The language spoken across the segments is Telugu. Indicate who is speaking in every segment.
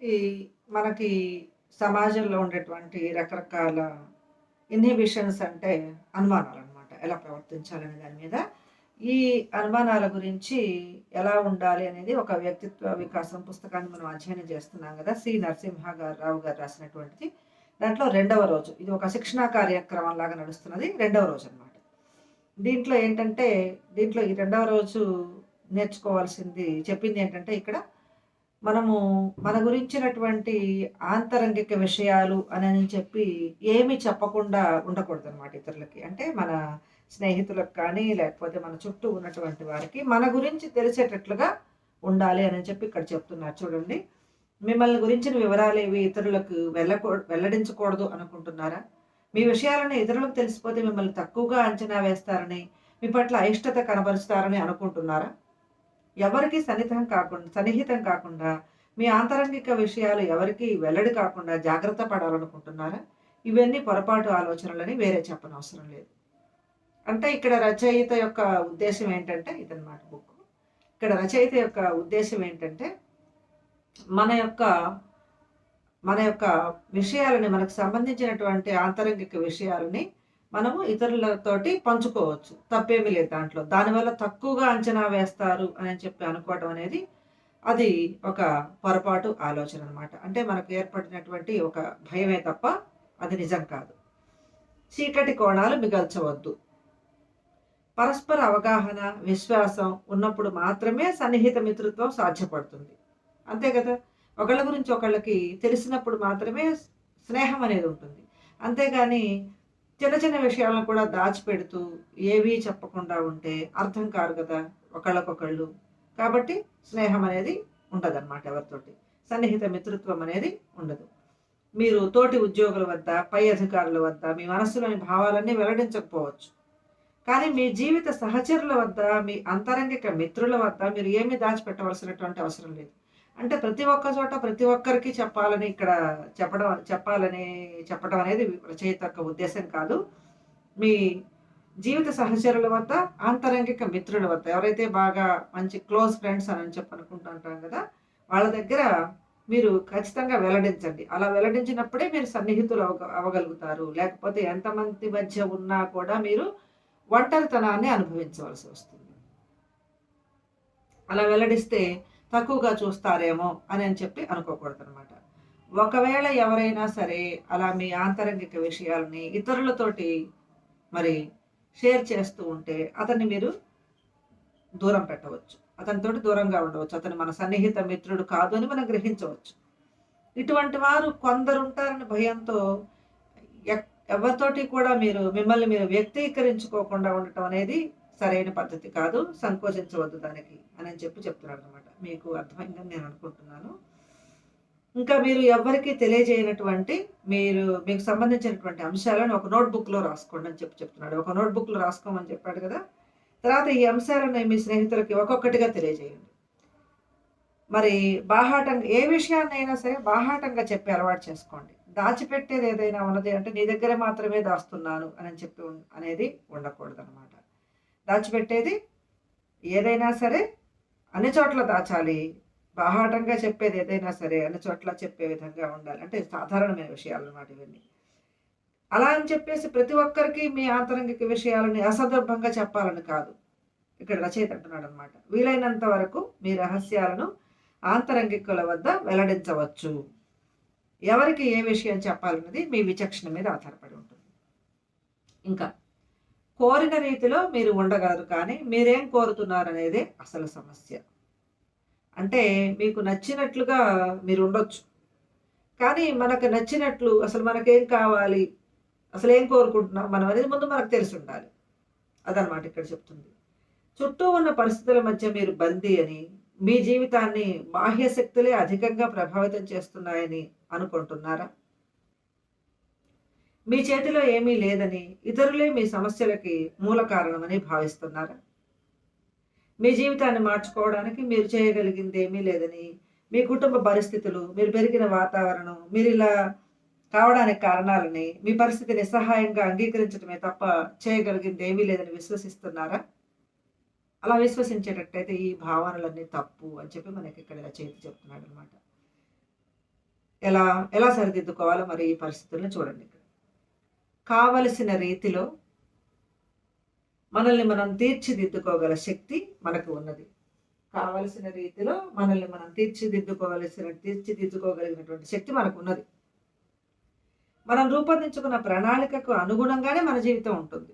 Speaker 1: ఈ మనకి సమాజంలో ఉండేటువంటి రకరకాల ఇన్హిబిషన్స్ అంటే అనుమానాలు అనమాట ఎలా ప్రవర్తించాలనే దాని మీద. ఈ అనుమానాల గురించి ఎలా ఉండాలి అనేది ఒక వ్యక్తిత్వ వికాసం పుస్తకాన్ని మనం అధ్యయనం చేస్తున్నాం కదా సి. నరసింహ గారు రావు గారు రాసినటువంటిది. దాంట్లో రెండవ రోజు. ఇది ఒక శిక్షణా కార్యక్రమం లాగా నడుస్తున్నది. రెండవ రోజు అనమాట దీంట్లో ఏంటంటే, దీంట్లో ఈ రెండవ రోజు నేర్చుకోవాల్సింది చెప్పింది ఏంటంటే ఇక్కడ, మనము మన గురించినటువంటి ఆంతరంగిక విషయాలు అని చెప్పి ఏమి చెప్పకుండా ఉండకూడదనమాట ఇతరులకి. అంటే మన స్నేహితులకు కానీ, లేకపోతే మన చుట్టూ ఉన్నటువంటి వారికి మన గురించి తెలిసేటట్లుగా ఉండాలి అని చెప్పి ఇక్కడ చెప్తున్నారు చూడండి. మిమ్మల్ని గురించిన వివరాలు ఇవి ఇతరులకు వెళ్ళకూ వెల్లడించకూడదు అనుకుంటున్నారా? మీ విషయాలను ఇతరులకు తెలిసిపోతే మిమ్మల్ని తక్కువగా అంచనా వేస్తారని, మీ పట్ల అయిష్టత కనబరుస్తారని అనుకుంటున్నారా? ఎవరికి సన్నిహితం కాకుండా సన్నిహితం కాకుండా, మీ ఆంతరంగిక విషయాలు ఎవరికీ వెల్లడి కాకుండా జాగ్రత్త పడాలనుకుంటున్నారా? ఇవన్నీ పొరపాటు ఆలోచనలని వేరే చెప్పనవసరం లేదు. అంటే ఇక్కడ రచయిత యొక్క ఉద్దేశం ఏంటంటే ఇదన్నమాట బుక్ ఇక్కడ రచయిత యొక్క ఉద్దేశం ఏంటంటే, మన యొక్క మన యొక్క విషయాలని మనకు సంబంధించినటువంటి ఆంతరంగిక విషయాలని మనము ఇతరులతోటి పంచుకోవచ్చు. తప్పేమీ లేదు దాంట్లో. దానివల్ల తక్కువగా అంచనా వేస్తారు అని చెప్పి అనుకోవడం అనేది అది ఒక పొరపాటు ఆలోచన అనమాట. అంటే మనకు ఏర్పడినటువంటి ఒక భయమే తప్ప అది నిజం కాదు. చీకటి కోణాలు మిగల్చవద్దు. పరస్పర అవగాహన, విశ్వాసం ఉన్నప్పుడు మాత్రమే సన్నిహిత మిత్రత్వం సాధ్యపడుతుంది. అంతే కదా ఒకళ్ళ గురించి ఒకళ్ళకి తెలిసినప్పుడు మాత్రమే స్నేహం అనేది ఉంటుంది. అంతేగాని చిన్న చిన్న విషయాలను కూడా దాచిపెడుతూ, ఏవీ చెప్పకుండా ఉంటే అర్థం కారు కదా ఒకళ్ళకొకళ్ళు. కాబట్టి స్నేహం అనేది ఉండదన్నమాట ఎవరితోటి. సన్నిహిత మిత్రత్వం అనేది ఉండదు. మీరు తోటి ఉద్యోగుల వద్ద, పై అధికారుల వద్ద మీ మనస్సులోని భావాలన్నీ వెల్లడించకపోవచ్చు. కానీ మీ జీవిత సహచరుల వద్ద, మీ అంతరంగిక మిత్రుల వద్ద మీరు ఏమీ దాచిపెట్టవలసినటువంటి అవసరం లేదు. అంటే ప్రతి ఒక్క చోట ప్రతి ఒక్కరికి చెప్పాలని ఇక్కడ చెప్పడం చెప్పాలని చెప్పడం అనేది రచయిత యొక్క ఉద్దేశం కాదు. మీ జీవిత సహచరుల వద్ద, ఆంతరంగిక మిత్రుల వద్ద ఎవరైతే బాగా మంచి క్లోజ్ ఫ్రెండ్స్ అని చెప్పి అనుకుంటుంటాం కదా వాళ్ళ దగ్గర మీరు ఖచ్చితంగా వెల్లడించండి. అలా వెల్లడించినప్పుడే మీరు సన్నిహితులు అవగ అవ్వగలుగుతారు. లేకపోతే ఎంతమంది మధ్య ఉన్నా కూడా మీరు ఒంటరితనాన్ని అనుభవించవలసి వస్తుంది. అలా వెల్లడిస్తే తక్కువగా చూస్తారేమో అని అని చెప్పి అనుకోకూడదనమాట. ఒకవేళ ఎవరైనా సరే అలా మీ ఆంతరంగిక విషయాలని ఇతరులతోటి మరి షేర్ చేస్తూ ఉంటే అతన్ని మీరు దూరం పెట్టవచ్చు. అతనితోటి దూరంగా ఉండవచ్చు. అతను మన సన్నిహిత మిత్రుడు కాదు అని మనం గ్రహించవచ్చు. ఇటువంటి వారు కొందరుంటారని భయంతో ఎవరితోటి కూడా మీరు మిమ్మల్ని మీరు వ్యక్తీకరించుకోకుండా ఉండటం అనేది సరైన పద్ధతి కాదు. సంకోచించవద్దు దానికి అని చెప్పి చెప్తున్నారు అనమాట మీకు అర్థమైందని నేను అనుకుంటున్నాను. ఇంకా మీరు ఎవ్వరికీ తెలియజేయనటువంటి మీరు మీకు సంబంధించినటువంటి అంశాలను ఒక నోట్‌బుక్‌లో రాసుకోండి అని చెప్పి చెప్తున్నాడు. ఒక నోట్‌బుక్‌లో రాసుకోమని చెప్పాడు కదా తర్వాత ఈ అంశాలను మీ స్నేహితులకి ఒక్కొక్కటిగా తెలియజేయండి. మరి బాహాటంగా ఏ విషయాన్నైనా సరే బాహాటంగా చెప్పి అలవాటు చేసుకోండి. దాచిపెట్టేది ఏదైనా ఉన్నది అంటే నీ దగ్గర మాత్రమే దాస్తున్నాను అని చెప్పి అనేది అనేది ఉండకూడదనమాట. దాచిపెట్టేది ఏదైనా సరే అన్ని చోట్ల దాచాలి. బాహాటంగా చెప్పేది ఏదైనా సరే అన్ని చోట్ల చెప్పే విధంగా ఉండాలి. అంటే సాధారణమైన విషయాలన్నమాట ఇవన్నీ. అలా అని చెప్పేసి ప్రతి ఒక్కరికి మీ ఆంతరంగిక విషయాలని అసందర్భంగా చెప్పాలని కాదు. ఇక్కడ రచయిత అంటున్నాడనమాట. వీలైనంత వరకు మీ రహస్యాలను ఆంతరంగికుల వద్ద వెల్లడించవచ్చు. ఎవరికి ఏ విషయం చెప్పాలన్నది మీ విచక్షణ మీద ఆధారపడి ఉంటుంది. ఇంకా కోరిన రీతిలో మీరు ఉండగలరు కానీ మీరేం కోరుతున్నారనేదే అసలు సమస్య. అంటే మీకు నచ్చినట్లుగా మీరు ఉండొచ్చు. కానీ మనకు నచ్చినట్లు అసలు మనకేం కావాలి? అసలేం కోరుకుంటున్నాం మనం అనేది ముందు మనకు తెలిసి ఉండాలి అదనమాట ఇక్కడ చెప్తుంది. చుట్టూ ఉన్న పరిస్థితుల మధ్య మీరు బందీ అని, మీ జీవితాన్ని బాహ్య శక్తులే అధికంగా ప్రభావితం చేస్తున్నాయని అనుకుంటున్నారా? మీ చేతిలో ఏమీ లేదని, ఇతరులే మీ సమస్యలకి మూల కారణమని భావిస్తున్నారా? మీ జీవితాన్ని మార్చుకోవడానికి మీరు చేయగలిగింది ఏమీ లేదని, మీ కుటుంబ పరిస్థితులు, మీరు పెరిగిన వాతావరణం, మీరు ఇలా కావడానికి కారణాలని, మీ పరిస్థితి నిస్సహాయంగా అంగీకరించడమే తప్ప చేయగలిగింది ఏమీ లేదని విశ్వసిస్తున్నారా? అలా విశ్వసించేటట్టయితే ఈ భావనలన్నీ తప్పు అని చెప్పి మనకి ఇక్కడ రచయిత చెప్తున్నాడనమాట. ఎలా ఎలా సరిదిద్దుకోవాలో మరి ఈ పరిస్థితులను చూడండి ఇక్కడ కావలసిన రీతిలో మనల్ని మనం తీర్చిదిద్దుకోగల శక్తి మనకు ఉన్నది. కావలసిన రీతిలో మనల్ని మనం తీర్చిదిద్దుకోవలసిన తీర్చిదిద్దుకోగలిగినటువంటి శక్తి మనకు ఉన్నది. మనం రూపొందించుకున్న ప్రణాళికకు అనుగుణంగానే మన జీవితం ఉంటుంది.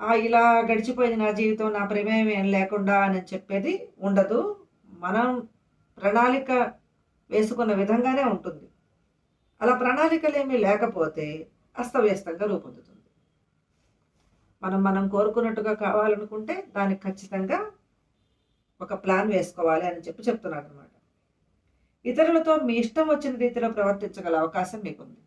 Speaker 1: ఆ ఇలా గడిచిపోయింది నా జీవితం నా ప్రమేయం ఏం లేకుండా అని చెప్పేది ఉండదు. మనం ప్రణాళిక వేసుకున్న విధంగానే ఉంటుంది. అలా ప్రణాళికలు ఏమీ లేకపోతే అస్తవ్యస్తంగా రూపొందుతుంది. మనం మనం కోరుకున్నట్టుగా కావాలనుకుంటే దానికి ఖచ్చితంగా ఒక ప్లాన్ వేసుకోవాలి అని చెప్పి చెప్తున్నాడు అనమాట ఇతరులతో మీ ఇష్టం వచ్చిన రీతిలో ప్రవర్తించగల అవకాశం మీకుంది.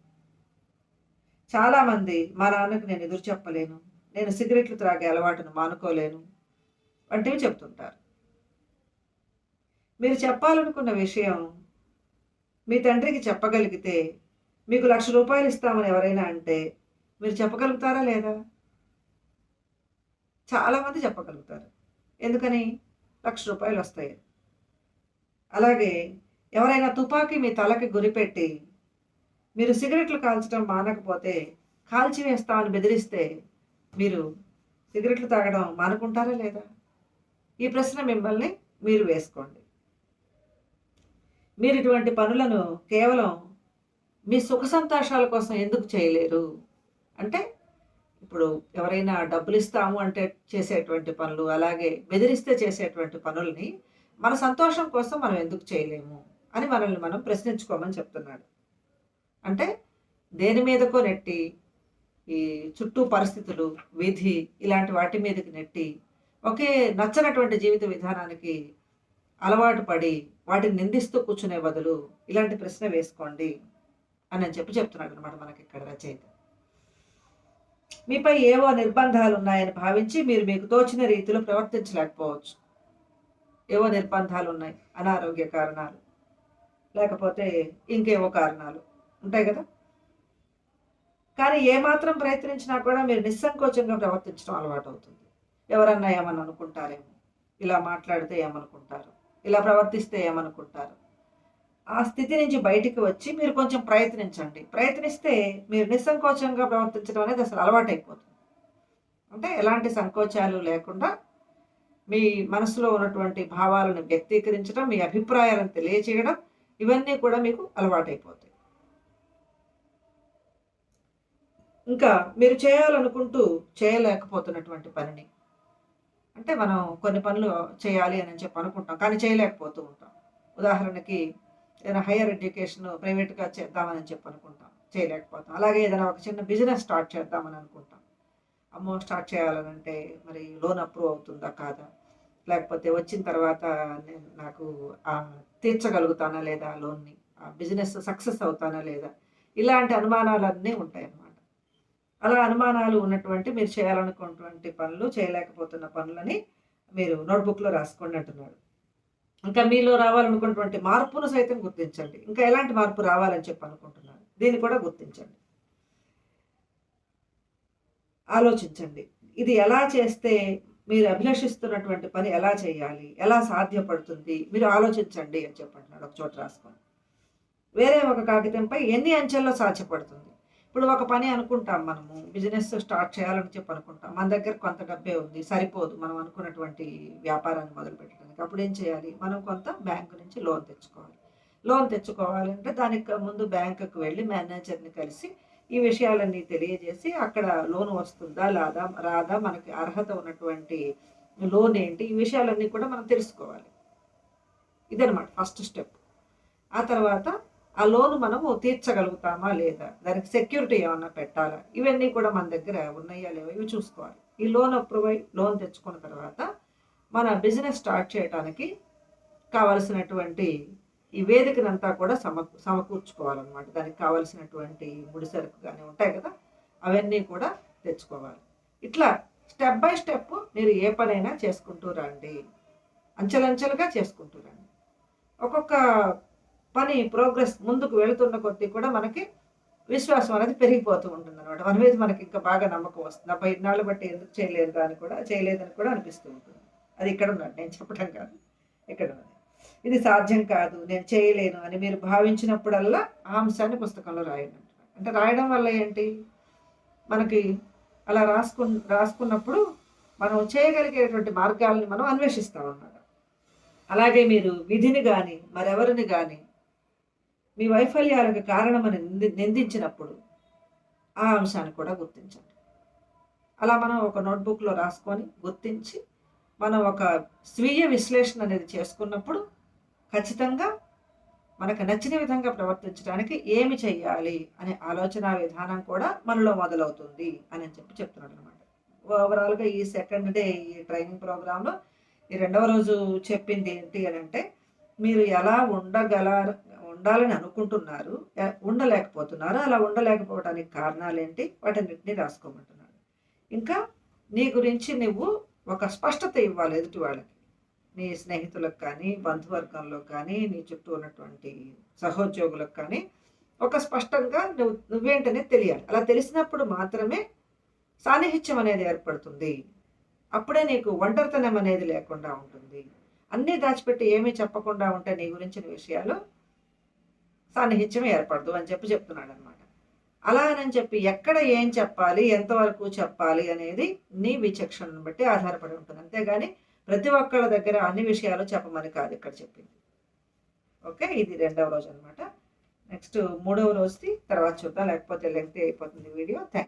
Speaker 1: చాలామంది మా నాన్నకు నేను ఎదురు చెప్పలేను. నేను సిగరెట్లు త్రాగే అలవాటును మానుకోలేను. వంటివి చెప్తుంటారు. మీరు చెప్పాలనుకున్న విషయం మీ తండ్రికి చెప్పగలిగితే మీకు లక్ష రూపాయలు ఇస్తామని ఎవరైనా అంటే మీరు చెప్పగలుగుతారా లేదా? చాలామంది చెప్పగలుగుతారు. ఎందుకని? లక్ష రూపాయలు వస్తాయి. అలాగే ఎవరైనా తుపాకీ మీ తలకి గురిపెట్టి మీరు సిగరెట్లు కాల్చడం మానకపోతే కాల్చివేస్తామని బెదిరిస్తే మీరు సిగరెట్లు తాగడం మానుకుంటారా లేదా? ఈ ప్రశ్న మిమ్మల్ని మీరు వేసుకోండి. మీరు ఇటువంటి పనులను కేవలం మీ సుఖ సంతోషాల కోసం ఎందుకు చేయలేరు? అంటే ఇప్పుడు ఎవరైనా డబ్బులు ఇస్తాము అంటే చేసేటువంటి పనులు అలాగే బెదిరిస్తే చేసేటువంటి పనుల్ని మన సంతోషం కోసం మనం ఎందుకు చేయలేము అని మనల్ని మనం ప్రశ్నించుకోమని చెప్తున్నాడు. అంటే దేని మీదకో నెట్టి ఈ చుట్టూ పరిస్థితులు విధి ఇలాంటి వాటి మీదకి నెట్టి ఒకే నచ్చనటువంటి జీవిత విధానానికి అలవాటు పడి వాటిని నిందిస్తూ కూర్చునే బదులు ఇలాంటి ప్రశ్న వేసుకోండి. అని చెప్పి చెప్తున్నాడు అనమాట మనకి ఇక్కడ రచయిత. మీపై ఏవో నిర్బంధాలు ఉన్నాయని భావించి మీరు మీకు తోచిన రీతిలో ప్రవర్తించలేకపోవచ్చు. ఏవో నిర్బంధాలు ఉన్నాయి అనారోగ్య కారణాలు లేకపోతే ఇంకేవో కారణాలు ఉంటాయి కదా? కానీ ఏమాత్రం ప్రయత్నించినా కూడా మీరు నిస్సంకోచంగా ప్రవర్తించడం అలవాటు అవుతుంది ఎవరన్నా ఏమని అనుకుంటారేమో? ఇలా మాట్లాడితే ఏమనుకుంటారు? ఇలా ప్రవర్తిస్తే ఏమనుకుంటారు? ఆ స్థితి నుంచి బయటికి వచ్చి మీరు కొంచెం ప్రయత్నించండి. ప్రయత్నిస్తే మీరు నిస్సంకోచంగా ప్రవర్తించడం అనేది అసలు అలవాటైపోతుంది. అంటే ఎలాంటి సంకోచాలు లేకుండా మీ మనసులో ఉన్నటువంటి భావాలను వ్యక్తీకరించడం మీ అభిప్రాయాలను తెలియచేయడం ఇవన్నీ కూడా మీకు అలవాటైపోతాయి. ఇంకా మీరు చేయాలనుకుంటూ చేయలేకపోతున్నటువంటి పనిని. అంటే మనం కొన్ని పనులు చేయాలి అని చెప్పి అనుకుంటాం కానీ చేయలేకపోతూ ఉంటాం. ఉదాహరణకి ఏదైనా హైయర్ ఎడ్యుకేషన్ ప్రైవేట్గా చేద్దామని చెప్పి అనుకుంటాం. చేయలేకపోతాం. అలాగే ఏదైనా ఒక చిన్న బిజినెస్ స్టార్ట్ చేద్దామని అనుకుంటాం. అమ్మో స్టార్ట్ చేయాలనంటే మరి లోన్ అప్రూవ్ అవుతుందా కాదా? లేకపోతే వచ్చిన తర్వాత నేను నాకు తీర్చగలుగుతానా లేదా లోన్ని ఆ బిజినెస్ సక్సెస్ అవుతానా లేదా? ఇలాంటి అనుమానాలన్నీ ఉంటాయి అన్నమాట అలా అనుమానాలు ఉన్నటువంటి మీరు చేయాలనుకున్నటువంటి పనులు చేయలేకపోతున్న పనులని మీరు నోట్బుక్లో రాసుకోండి అంటున్నాడు. ఇంకా మీలో రావాలనుకున్నటువంటి మార్పును సైతం గుర్తించండి. ఇంకా ఎలాంటి మార్పు రావాలని చెప్పాలనుకుంటున్నాను దీన్ని కూడా గుర్తించండి. ఆలోచించండి. ఇది ఎలా చేస్తే మీరు అభిలషిస్తున్నటువంటి పని ఎలా చేయాలి? ఎలా సాధ్యపడుతుంది? మీరు ఆలోచించండి అని చెప్పంటున్నాడు. ఒక చోట రాసుకోండి వేరే ఒక కాగితంపై ఎన్ని అంచెల్లో సాధ్యపడుతుంది? ఇప్పుడు ఒక పని అనుకుంటాం మనము. బిజినెస్ స్టార్ట్ చేయాలని చెప్పి అనుకుంటాం. మన దగ్గర కొంత డబ్బే ఉంది సరిపోదు మనం అనుకున్నటువంటి వ్యాపారాన్ని మొదలు పెట్టడానికి అప్పుడు ఏం చేయాలి? మనం కొంత బ్యాంకు నుంచి లోన్ తెచ్చుకోవాలి. లోన్ తెచ్చుకోవాలంటే దానికి ముందు బ్యాంకుకు వెళ్ళి మేనేజర్ని కలిసి ఈ విషయాలన్నీ తెలియజేసి అక్కడ లోన్ వస్తుందా లాదా రాదా మనకి అర్హత ఉన్నటువంటి లోన్ ఏంటి? ఈ విషయాలన్నీ కూడా మనం తెలుసుకోవాలి. ఇదనమాట ఫస్ట్ స్టెప్. ఆ తర్వాత ఆ లోన్ మనము తీర్చగలుగుతామా లేదా? దానికి సెక్యూరిటీ ఏమన్నా పెట్టాలా? ఇవన్నీ కూడా మన దగ్గర ఉన్నాయా లేవా ఇవి చూసుకోవాలి. ఈ లోన్ అప్రూవ్ అయ్యి లోన్ తెచ్చుకున్న తర్వాత మన బిజినెస్ స్టార్ట్ చేయడానికి కావలసినటువంటి ఈ వేదికనంతా కూడా సమ సమకూర్చుకోవాలన్నమాట. దానికి కావలసినటువంటి ముడిసరుకు కానీ ఉంటాయి కదా అవన్నీ కూడా తెచ్చుకోవాలి. ఇట్లా స్టెప్ బై స్టెప్ మీరు ఏ పనైనా చేసుకుంటూ రండి. అంచెలంచెలుగా చేసుకుంటూ రండి. ఒక్కొక్క పని ప్రోగ్రెస్ ముందుకు వెళుతున్న కొద్దీ కూడా మనకి విశ్వాసం అనేది పెరిగిపోతూ ఉంటుంది అనమాట మన మీద మనకి ఇంకా బాగా నమ్మకం వస్తుంది. అబ్బాయి ఇన్నాళ్ళు బట్టి ఎందుకు చేయలేదు అని కూడా చేయలేదని కూడా అనిపిస్తూ ఉంటుంది. అది ఇక్కడ ఉన్నాడు నేను చెప్పడం కాదు. ఇక్కడ ఉన్నది. ఇది సాధ్యం కాదు. నేను చేయలేను అని మీరు భావించినప్పుడల్లా ఆ అంశాన్ని పుస్తకంలో రాయండి అంటే రాయడం వల్ల ఏంటి? మనకి అలా రాసుకు రాసుకున్నప్పుడు మనం చేయగలిగేటువంటి మార్గాల్ని మనం అన్వేషిస్తాం అన్నమాట అలాగే మీరు విధిని కానీ మరెవరిని కానీ మీ వైఫల్యాలకు కారణమని నింది నిందించినప్పుడు ఆ అంశాన్ని కూడా గుర్తించండి. అలా మనం ఒక నోట్బుక్లో రాసుకొని గుర్తించి మనం ఒక స్వీయ విశ్లేషణ అనేది చేసుకున్నప్పుడు ఖచ్చితంగా మనకు నచ్చిన విధంగా ప్రవర్తించడానికి ఏమి చెయ్యాలి అనే ఆలోచన విధానం కూడా మనలో మొదలవుతుంది అని చెప్పి చెప్తున్నాడు అనమాట ఓవరాల్గా ఈ సెకండ్ డే ఈ ట్రైనింగ్ ప్రోగ్రాంలో ఈ రెండవ రోజు చెప్పింది ఏంటి అని అంటే మీరు ఎలా ఉండగలరు ఉండాలని అనుకుంటున్నారు ఉండలేకపోతున్నారు. అలా ఉండలేకపోవడానికి కారణాలు ఏంటి వాటన్నిటిని రాసుకోమంటున్నాడు. ఇంకా నీ గురించి నువ్వు ఒక స్పష్టత ఇవ్వాలి ఎదుటి వాళ్ళకి. నీ స్నేహితులకు కానీ బంధువర్గంలో కానీ నీ చుట్టూ ఉన్నటువంటి సహోద్యోగులకు కానీ ఒక స్పష్టంగా నువ్వు నువ్వేంటనే తెలియాలి. అలా తెలిసినప్పుడు మాత్రమే సాన్నిహిత్యం అనేది ఏర్పడుతుంది. అప్పుడే నీకు ఒంటరితనం అనేది లేకుండా ఉంటుంది. అన్నీ దాచిపెట్టి ఏమీ చెప్పకుండా ఉంటే నీ గురించిన విషయాలు సాన్నిహిత్యం ఏర్పడదు అని చెప్పి చెప్తున్నాడు అనమాట అలా అని చెప్పి ఎక్కడ ఏం చెప్పాలి ఎంతవరకు చెప్పాలి అనేది నీ విచక్షణను బట్టి ఆధారపడి ఉంటుంది. అంతేగాని ప్రతి ఒక్కళ్ళ దగ్గర అన్ని విషయాలు చెప్పమని కాదు ఇక్కడ చెప్పింది. ఓకే? ఇది రెండవ రోజు అనమాట నెక్స్ట్ మూడవ రోజుది తర్వాత చూద్దాం. లేకపోతే లెంగ్తీ అయిపోతుంది వీడియో. థ్యాంక్